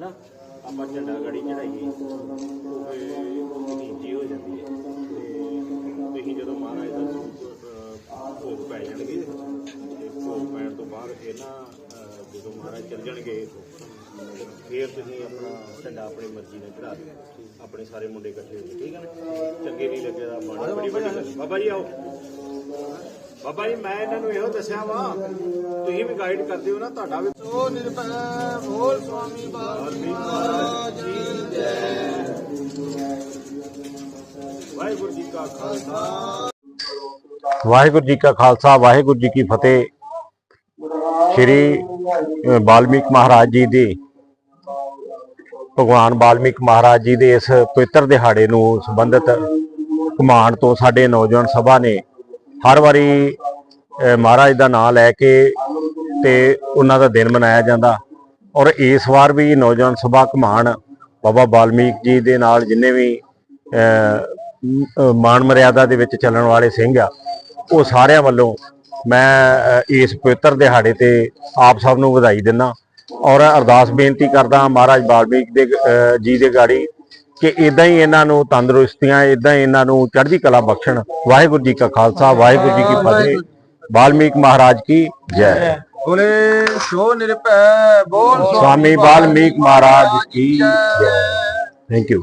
ਹਨਾ? ਆਪਾਂ ਝੰਡਾ ਗੜੀ ਚੜਾਈਏ। ਉਹ ਹੋ ਜਾਂਦੀ ਹੈ। ਤੇ ਤੁਸੀਂ ਜਦੋਂ ਮਹਾਰਾਜ ਦਾ ਭੋਗ ਪੈ ਜਾਣਗੇ ਤੇ ਭੋਗ ਪੈਣ ਤੋਂ ਬਾਅਦ ਇਹ ਨਾ ਜਦੋਂ ਮਹਾਰਾਜ ਚੱਲ ਜਾਣਗੇ ਇੱਥੋਂ, ਫਿਰ ਤੁਸੀਂ ਆਪਣਾ ਝੰਡਾ ਆਪਣੀ ਮਰਜ਼ੀ ਨਾਲ ਚੜਾ ਦਿਓ। ਆਪਣੇ ਸਾਰੇ ਮੁੰਡੇ ਇਕੱਠੇ ਹੋ ਕੇ ਠੀਕ ਹੈ ਨਾ? ਚੰਗੇ ਨਹੀਂ ਲੱਗੇ ਦਾ ਬਾਣੀ ਬੜੀ ਵੱਡੀ ਬਾਬਾ ਜੀ ਆਓ। ਬਾਬਾ ਜੀ ਮੈਂ ਇਹਨਾਂ ਨੂੰ ਇਹੋ ਦੱਸਿਆ ਵਾ ਤੁਸੀਂ ਵੀ ਗਾਈਡ ਕਰਦੇ ਹੋ ਨਾ ਤੁਹਾਡਾ ਵੀ ਸੋ ਨਿਰਭੈ ਬੋਲ ਸੁਆਮੀ ਮਹਾਰਾਜ ਕੀ ਜੈ। ਵਾਹਿਗੁਰੂ ਜੀ ਕਾ ਖਾਲਸਾ। ਵਾਹਿਗੁਰੂ ਜੀ ਕਾ ਖਾਲਸਾ ਵਾਹਿਗੁਰੂ ਜੀ ਕੀ ਫਤਿਹ। ਸ਼੍ਰੀ ਬਾਲਮੀਕ ਮਹਾਰਾਜ ਜੀ ਦੀ ਭਗਵਾਨ ਬਾਲਮੀਕ ਮਹਾਰਾਜ ਜੀ ਦੇ ਇਸ ਪਵਿੱਤਰ ਦਿਹਾੜੇ ਨੂੰ ਸੰਬੰਧਿਤ ਘਮਾਣ ਤੋਂ ਸਾਡੇ ਨੌਜਵਾਨ ਸਭਾ ਨੇ ਹਰ ਵਾਰੀ ਮਹਾਰਾਜ ਦਾ ਨਾਮ ਲੈ ਕੇ ਤੇ ਉਹਨਾਂ ਦਾ ਦਿਨ ਮਨਾਇਆ ਜਾਂਦਾ। ਔਰ ਇਸ ਵਾਰ ਵੀ ਨੌਜਵਾਨ ਸਭਾ ਕਮਾਨ ਬਾਬਾ ਬਾਲਮੀਕ ਜੀ ਦੇ ਨਾਲ ਜਿੰਨੇ ਵੀ ਅ, ਮਾਣ ਮਰਿਆਦਾ ਦੇ ਵਿੱਚ ਚੱਲਣ ਵਾਲੇ ਸਿੰਘ ਆ ਉਹ ਸਾਰਿਆਂ ਵੱਲੋਂ ਮੈਂ ਇਸ ਪਵਿੱਤਰ ਦਿਹਾੜੇ ਤੇ ਆਪ ਸਭ ਨੂੰ ਵਧਾਈ ਦਿੰਦਾ। ਔਰ ਅਰਦਾਸ ਬੇਨਤੀ ਕਰਦਾ ਮਹਾਰਾਜ ਬਾਲਮੀਕ ਦੇ ਜੀ ਦੇ ਗਾੜੀ ਕਿ ਇਦਾਂ ਹੀ ਇਹਨਾਂ ਨੂੰ ਤੰਦਰੁਸਤੀਆਂ ਇਦਾਂ ਹੀ ਇਹਨਾਂ ਨੂੰ ਚੜ੍ਹਦੀ ਕਲਾ ਬਖਸ਼ਣ। ਵਾਹਿਗੁਰੂ ਜੀ ਕਾ ਖਾਲਸਾ ਵਾਹਿਗੁਰੂ ਜੀ ਕੀ ਫਤਿਹ। ਬਾਲਮੀਕ ਮਹਾਰਾਜ ਕੀ ਜੈ। ਬੋਲੇ ਸੋ ਨਿਰਭੈ ਬੋਲ ਸਵਾਮੀ ਬਾਲਮੀਕ ਮਹਾਰਾਜ ਕੀ ਜੈ ਥੈਂਕ ਯੂ